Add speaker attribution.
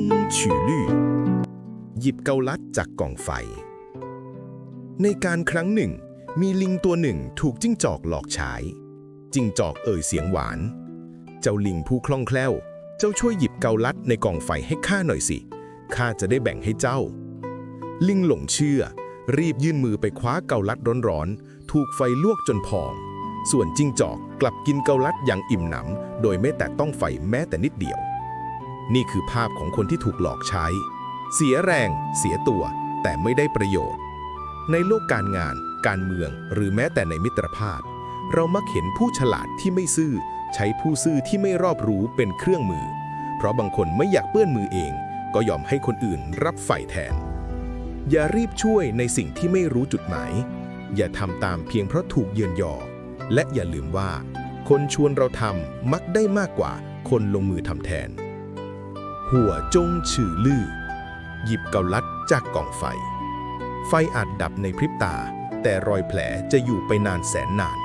Speaker 1: งฉือลื่หยิบเกาลัดจากกล่องไฟ ในการครั้งหนึ่ง มีลิงตัวหนึ่งถูกจิ้งจอกหลอกใช้จิ้งจอกเอ่ยเสียงหวาน เจ้าลิงผู้คล่องแคล่ว เจ้าช่วยหยิบเกาลัดในกล่องไฟให้ข้าหน่อยสิข้าจะได้แบ่งให้เจ้า ลิงหลงเชื่อ รีบยื่นมือไปคว้าเกาลัดร้อนๆ ถูกไฟลวกจนพอง ส่วนจิ้งจอกกลับกินเกาลัดอย่างอิ่มหนำ โดยไม่แตะต้องไฟแม้แต่นิดเดียว นี่คือภาพของคนที่ถูกหลอกใช้ เสียแรง เสียตัว แต่ไม่ได้ประโยชน์ ในโลกการงาน การเมือง หรือแม้แต่ในมิตรภาพ เรามักเห็นผู้ฉลาดที่ไม่ซื่อ ใช้ผู้ซื่อที่ไม่รอบรู้เป็นเครื่องมือ เพราะบางคนไม่อยากเปื้อนมือเอง ก็ยอมให้คนอื่นรับไฟแทน อย่ารีบช่วยในสิ่งที่ไม่รู้จุดหมาย อย่าทำตามเพียงเพราะถูกเยือนยอ และอย่าลืมว่า คนชวนเราทำมักได้มากกว่า คนลงมือทำแทน หัวจงฉือลือ หยิบเกาลัดจากกล่องไฟ ไฟอาจดับในพริบตา แต่รอยแผลจะอยู่ไปนานแสนนาน